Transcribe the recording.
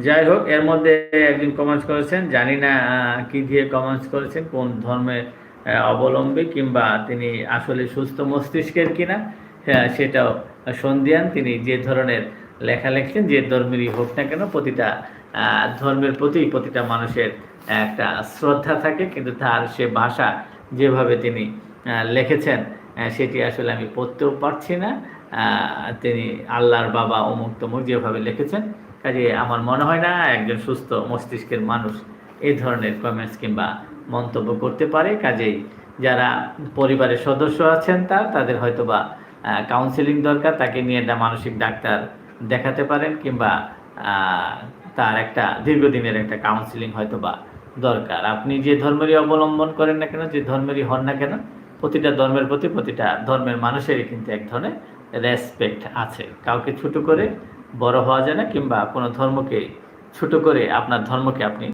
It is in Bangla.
যাই হোক এর মধ্যে একজন কমেন্টস করেছেন জানি না কি দিয়ে কমেন্টস করেছেন কোন ধর্মের আহ, অবলম্বী কিংবা তিনি আসলে সুস্থ মস্তিষ্কের কিনা হ্যাঁ, সেটাও সন্ধিয়ান তিনি যে ধরনের লেখা লিখছেন যে ধর্মেরই হোক না কেন প্রতিটা ধর্মের প্রতি প্রতিটা মানুষের একটা শ্রদ্ধা থাকে কিন্তু তার সে ভাষা যেভাবে তিনি লিখেছেন সেটি আসলে আমি পড়তেও পারছি না। তিনি আল্লাহর বাবা অমুক তমুক যেভাবে লিখেছেন কাজে আমার মনে হয় না একজন সুস্থ মস্তিষ্কের মানুষ এই ধরনের কমেন্টস কিংবা মন্তব্য করতে পারে। কাজেই যারা পরিবারের সদস্য আছেন তার তাদের হয়তোবা কাউন্সিলিং দরকার। তাকে নিয়ে একটা মানসিক ডাক্তার দেখাতে পারেন কিংবা তার একটা দীর্ঘদিনের একটা কাউন্সিলিং হয়তোবা দরকার। আপনি যে ধর্মেরই অবলম্বন করেন না কেন, যে ধর্মেরই হন না কেন, প্রতিটা ধর্মের প্রতি, প্রতিটা ধর্মের মানুষেরই কিন্তু এক ধরনের রেসপেক্ট আছে। কাউকে ছোট করে বড় হওয়া যায় না কিংবা কোনো ধর্মকে ছোট করে আপনার ধর্মকে আপনি